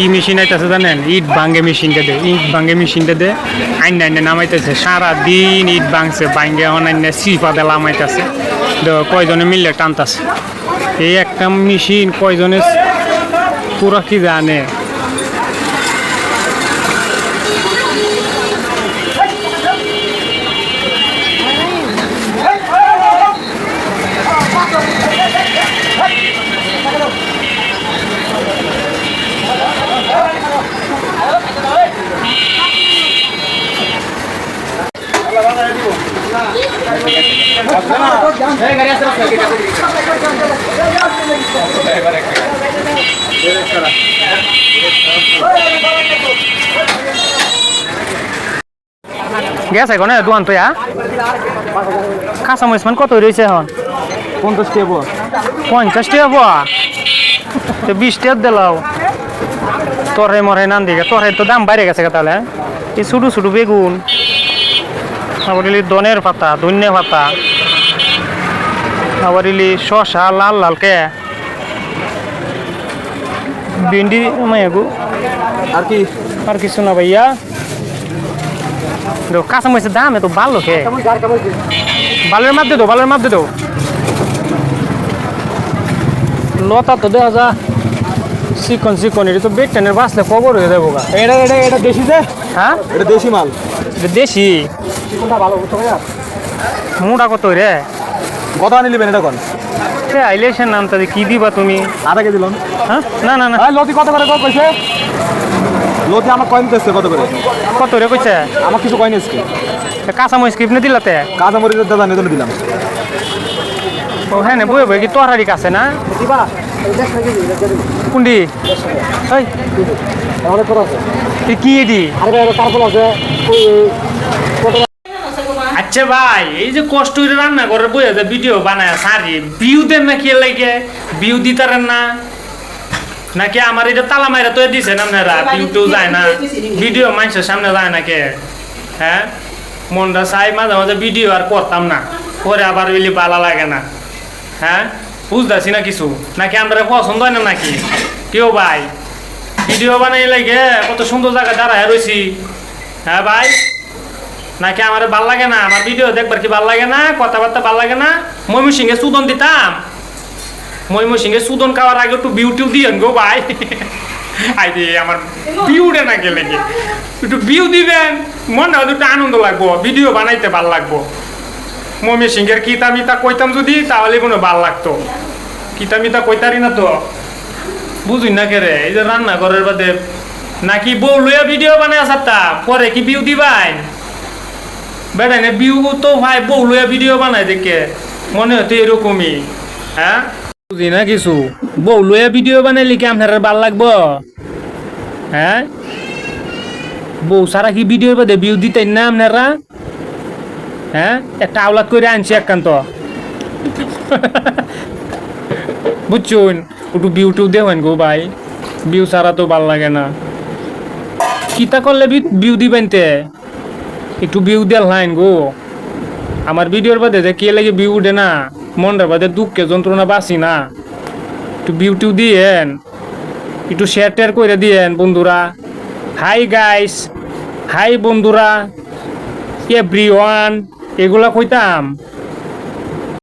কি মেশিন আইতেছে জানেন? ইট ভাঙ্গে মেশিনটা দে, ইট ভাঙ্গে মেশিনটা দে, আইন আইন নামাইতেছে। সারা দিন ইট ভাঙছে ভাঙ্গে অনান্য সিফা দে লামাইতেছে। তো কয়জনে মিললে টানতাছে। এই একটা মেশিন কয়জনে পুরা কি জানে? গেছে কোনে দোকান তো ইয়া কাঁচা মরিচ মান কত রয়েছে এখন? পঞ্চাশ টাকা পঞ্চাশ টাকা পোয়া তো বিশ টাকা দিলাও তরে মরে নান দিকে তরে তো দাম বাইরে গেছে গা তাহলে এই ছোটো ছোটো বেগুন। আবার ইলি দনের পাতা ধন্য পাতা। আবার ইলি শশা লাল লাল কে? ভিন্ডি মায়াগু আর কি? আর কিছু না ভাইয়া। দেখো কাঁচা মরিচের দাম এত ভালো কে? বালের মাপ দে দো বালের মাপ দে দো লতা তো দেখা যা। চিকন চিকন এটা তো বেড টেনের বাঁচলে কবর হয়ে যাব এটা এটা এটা দেশি যে? হ্যাঁ? এটা দেশি মাল। দেশি। মোটা কত রে? কত আনি নেবেন এটা কোন? সে আইলেছেন নামটা দিয়ে কি দিবা তুমি? আধা কেজি লোন। হ্যাঁ? না না না। লতি কত করে কইছে? লতি আমার কয়েন দিচ্ছে কত করে? কত রে কইছে? আমার কিছু কয়েন এসছে কাঁচা মরিচ কিপনে দিলাতে? কাঁচা মরিচের দাদা নিয়ে দিলাম। ও হ্যাঁ নে বই বই কি তরহারি কাছে না? কত আছে কি আরে তারপর আছে আচ্ছা ভাই, এই যে কষ্ট করে রান্না করে বইয়া যে ভিডিও বানায়, সারি ভিউ দেন না কি লাগে ভিউ দিতারেন না? নাকি আমার এটা তালা মাইরা তো দিছেন আপনারা? ভিউ টিউ যায় না। ভিডিও মানুষের সামনে যায় না কে হ্যাঁ? মনটা চাই মাঝে মাঝে ভিডিও আর করতাম না। পরে আবার বলি ভালো লাগে না। হ্যাঁ? বুঝতেছি না কিছু। নাকি আমরা পছন্দ হয় না নাকি? কেউ ভাই? ভিডিও বানাই লাগে, কত সুন্দর জায়গা দাঁড়ায় রয়েছি হ্যাঁ ভাই? নাকি আমার ভালো লাগে না? আমার ভিডিও দেখবার কি ভালো লাগে না? কথাবার্তা ভালো লাগে না? ময়মু সিংহে সুদন দিতাম। ময়মু সিংহে সুদন খাওয়ার আগে একটু বিউটিউ দিয়েন গো ভাই। আই দে আমার বিউটে না গেলে একটু বিউ দিবেন, মনে হয় একটু আনন্দ লাগবো, ভিডিও বানাইতে ভালো লাগবো। মমি সিংহের কিতা মিতা কইতাম যদি, তাহলে কোনো ভালো লাগতো। কিতা মিতা কইতারি না তো। বুঝুই না কে রে এই যে রান্না ঘরের বাদে নাকি বউ লইয়া ভিডিও বানায় আসারটা পরে কি বিউ দিবাই? বেটা না বিউ তো ভাই, বউ লইয়া ভিডিও বানায় দেখে, মনে হতো এরকমই হ্যাঁ? বুঝি না কিছু? বউ লইয়া ভিডিও বানাইলে কি আপনার ভালো লাগবো? হ্যাঁ? বউ সারা কি ভিডিওর বাদে ভিউ দিতেন না আপনারা? হ্যাঁ? একটা আওলাদ করে আনছি একান্ত বুঝছুন? একটু ভিউ টিউ দেবেন গো ভাই। ভিউ ছাড়া তো ভালো লাগে না। কিতা করলে ভিউ দিবেন তে? একটু বিউ দেল লাইন গো। আমার ভিডিওর বাদে যে কে লাগে ভিউ উঠে না মনটার বাদে দুঃখে যন্ত্রণা বাসি না। একটু ভিউ টিউ দিয়েন। একটু শেয়ার টেয়ার করে দিয়েন, বন্ধুরা। হাই গাইস হাই বন্ধুরা! এভরি ওয়ান এগুলা কইতাম।